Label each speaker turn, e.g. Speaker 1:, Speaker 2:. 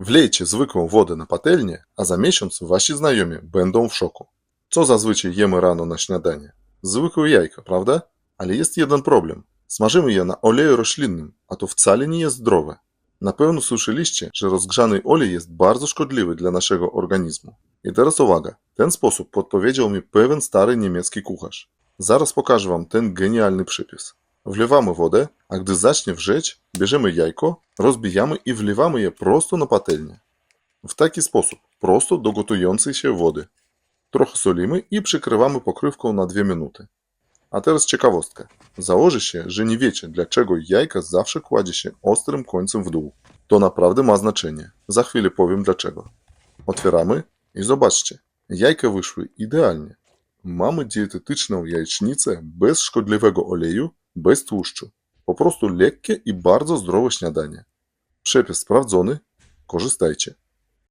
Speaker 1: Wlejcie zwykłą wodę na patelnię, a za miesiąc wasi znajomi będą w szoku. Co zazwyczaj jemy rano na śniadanie? Zwykłe jajka, prawda? Ale jest jeden problem. Smażymy je na oleju roślinnym, a to wcale nie jest zdrowe. Na pewno słyszeliście, że rozgrzany olej jest bardzo szkodliwy dla naszego organizmu. I teraz uwaga, ten sposób podpowiedział mi pewien stary niemiecki kucharz. Zaraz pokażę wam ten genialny przypis. Wlewamy wodę, a gdy zacznie wrzeć, bierzemy jajko, rozbijamy i wlewamy je prosto na patelnię. W taki sposób, prosto do gotującej się wody. Trochę solimy i przykrywamy pokrywką na 2 minuty. A teraz ciekawostka. Założy się, że nie wiecie, dlaczego jajka zawsze kładzie się ostrym końcem w dół. To naprawdę ma znaczenie. Za chwilę powiem dlaczego. Otwieramy i zobaczcie. Jajka wyszły idealnie. Mamy dietetyczną jajecznicę bez szkodliwego oleju, bez tłuszczu. Po prostu lekkie i bardzo zdrowe śniadanie. Przepis sprawdzony. Korzystajcie.